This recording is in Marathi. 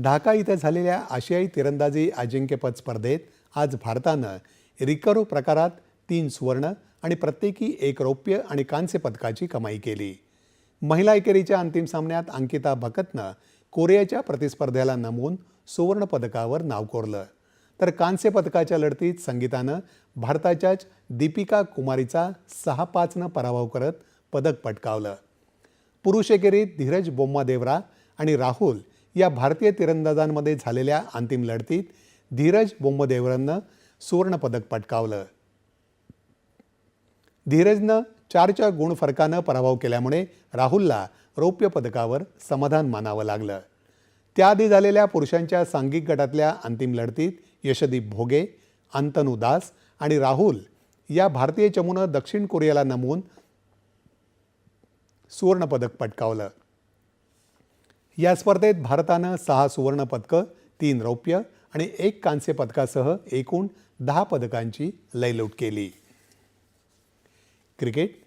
ढाका इथं झालेल्या आशियाई तिरंदाजी अजिंक्यपद स्पर्धेत आज भारतानं रिकरो प्रकारात तीन सुवर्ण आणि प्रत्येकी एक रौप्य आणि कांस्य पदकाची कमाई केली. महिला एकेरीच्या अंतिम सामन्यात अंकिता भकतनं कोरियाच्या प्रतिस्पर्ध्याला नमवून सुवर्णपदकावर नाव कोरलं. तर कांस्य पदकाच्या लढतीत संगीतानं भारताच्याच दीपिका कुमारीचा सहा पाचनं पराभव करत पदक पटकावलं. पुरुष एकेरीत धीरज बोम्मादेवरा आणि राहुल या भारतीय तिरंदाजांमध्ये झालेल्या अंतिम लढतीत धीरज बोंबदेवरनं सुवर्णपदक पटकावलं. धीरजनं चारच्या गुण फरकानं पराभव केल्यामुळे राहुलला रौप्य पदकावर समाधान मानावं लागलं. त्याआधी झालेल्या पुरुषांच्या सांघिक गटातल्या अंतिम लढतीत यशदीप भोगे अंतनू दास आणि राहुल या भारतीय चमूनं दक्षिण कोरियाला नमवून सुवर्णपदक पटकावलं. या स्पर्धेत भारतानं सहा सुवर्णपदकं तीन रौप्य आणि एक कांस्य पदकासह एकूण दहा पदकांची लयलूट केली. क्रिकेट